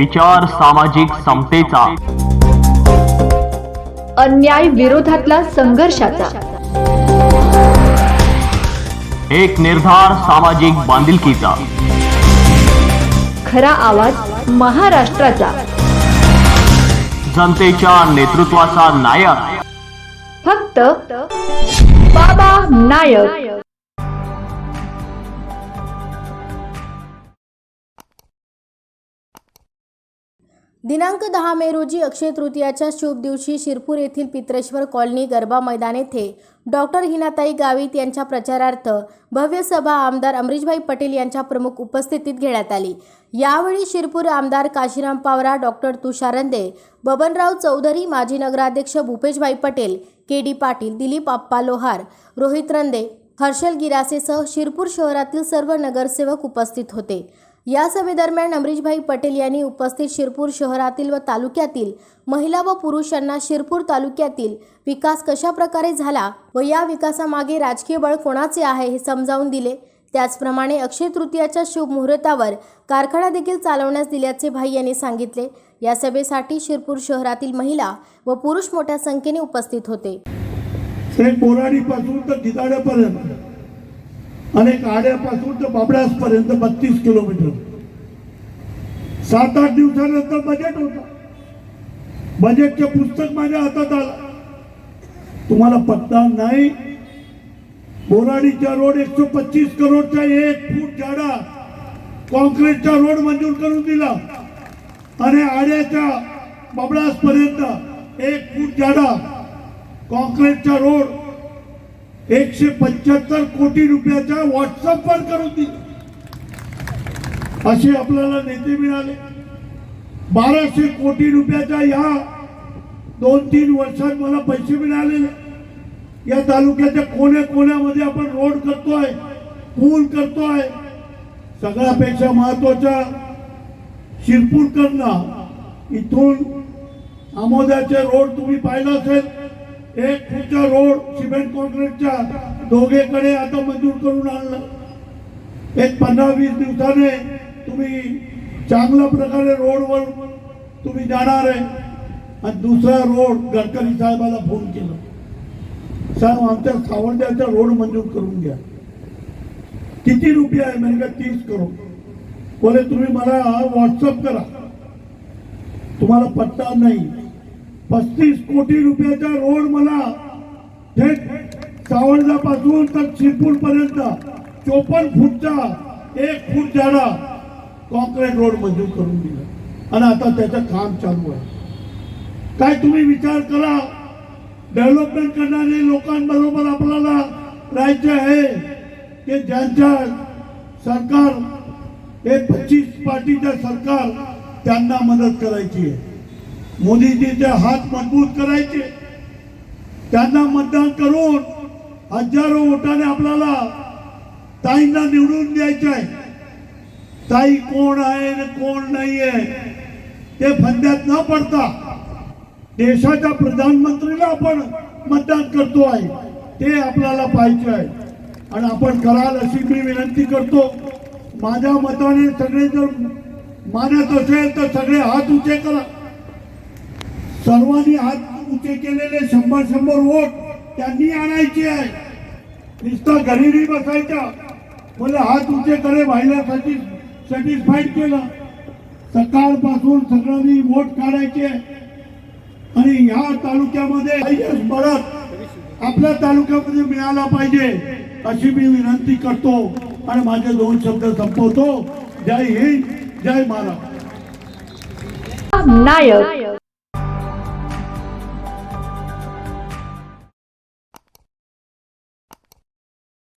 विचार सामाजिक समतेचा. अन्याय विरोधातला संघर्षाचा. एक निर्धार सामाजिक बांधिलकीचा. खरा आवाज महाराष्ट्राचा. जनतेच्या नेतृत्वाचा नायक. फक्त बाबा नायक. दिनांक दहा मे रोजी अक्षय तृतीयाच्या शुभ दिवशी शिरपूर येथील पित्रेश्वर कॉलनी गरबा मैदान येथे डॉक्टर हिनाताई गावित यांच्या प्रचारार्थ भव्य सभा आमदार अमरीशभाई पटेल यांच्या प्रमुख उपस्थितीत घेण्यात आली. यावेळी शिरपूर आमदार काशीराम पावरा डॉक्टर तुषारंदे बबनराव चौधरी माजी नगराध्यक्ष भूपेशभाई पटेल के डी पाटील दिलीप आप्पा लोहार रोहित रंदे हर्षल गिरासेसह शिरपूर शहरातील सर्व नगरसेवक उपस्थित होते. या सभेदरम्यान अमरीशभाई पटेल यांनी उपस्थित शिरपूर शहरातील व तालुक्यातील महिला व पुरुषांना शिरपूर तालुक्यातील विकास कशा प्रकारे झाला व या विकासामागे राजकीय बळ कोणाचे आहे हे समजावून दिले. त्याचप्रमाणे अक्षय तृतीयाच्या शुभ मुहूर्तावर कारखाना देखील चालवण्यास दिल्याचे भाई यांनी सांगितले. या सभेसाठी शिरपूर शहरातील महिला व पुरुष मोठ्या संख्येने उपस्थित होते एक बोराडीपासून तर गिदाड्यापर्यंत आणि एक आड्यापासून तर बाबड्यासपर्यंत बत्तीस किलोमीटर. सात आठ दिवसानंतर बजेट होता. बजेटचे पुस्तक माझ्या हातात आलं. तुम्हाला पत्ता नाही. बोराडीचा रोड एकशे पच्चीस करोडचा एक फूट जाडा कॉन्क्रीटचा रोड मंजूर करून दिला. आणि आड्याच्या बाबळासपर्यंत एक फूट जाडा कॉन्क्रीटचा रोड एकशे पंच्याहत्तर कोटी रुपयाचा व्हॉट्सअपवर करून दिला. असे आपल्याला नेते मिळाले. बाराशे कोटी रुपयाच्या या दोन तीन वर्षात मला पैसे मिळाले या तालुक्याच्या कोण्या कोण्यामध्ये आपण रोड करतोय पूल करतोय सगळ्यापेक्षा महत्त्वाचा शिरपूरकडनं इथून आमोद्याचे रोड तुम्ही पाहिला असेल. एक फुटचा रोड सिमेंट कॉन्क्रीटच्या दोघेकडे आता मंजूर करून आणलं. एक पंधरा वीस दिवसाने तुम्ही चांगल्या प्रकारे रोडवर तुम्ही जाणार आहे. आणि दुसरा रोड गडकरी साहेबाला फोन केला. साहेब आमच्या सावंड्याचा रोड मंजूर करून घ्या. किती रुपये आहे म्हणजे तीस करोड? बोले तुम्ही मला व्हॉट्सअप करा. तुम्हाला पत्ता नाही. पस्तीस कोटी रुपयाचा रोड मला थेट सावंडापासून तर शिरपूर पर्यंत चोपन्न फूटचा एक फूट जाडा कॉन्क्रीट रोड मंजूर करून दिला. आणि आता त्याचं काम चालू आहे. काय तुम्ही विचार करा डेव्हलपमेंट करणारे लोकांबरोबर आपल्याला राहायचं आहे की ज्यांच्या सरकार हे पच्चीस पार्टीचं सरकार त्यांना मदत करायची आहे. मोदीजीचे हात मजबूत करायचे. त्यांना मतदान करून हजारो वोटाने आपल्याला ताईंना निवडून द्यायचं आहे. ताई कोण आहे कोण नाही आहे ते फंद्यात न पडता देशाच्या प्रधानमंत्रीला आपण मतदान करतो आहे. ते आपल्याला पाहिजे आहे. आणि आपण कराल अशी मी विनंती करतो. माझ्या मताने सगळे जर मानत असेल तर सगळे हात उचे करा. सर्वांनी हात उचे केलेले शंभर शंभर वोट त्यांनी आणायचे आहे. नुसता घरी बसायचा. मला हात उचे करे व्हायलासाठी सॅटिस्फाईड केलं. सकाळपासून सगळ्यांनी वोट काढायचे. आणि ह्या तालुक्यामध्ये परत आपल्या तालुक्यामध्ये मिळाला पाहिजे अशी मी विनंती करतो. आणि माझे दोन शब्द संपवतो. जय हिंद जय महाराज नायक.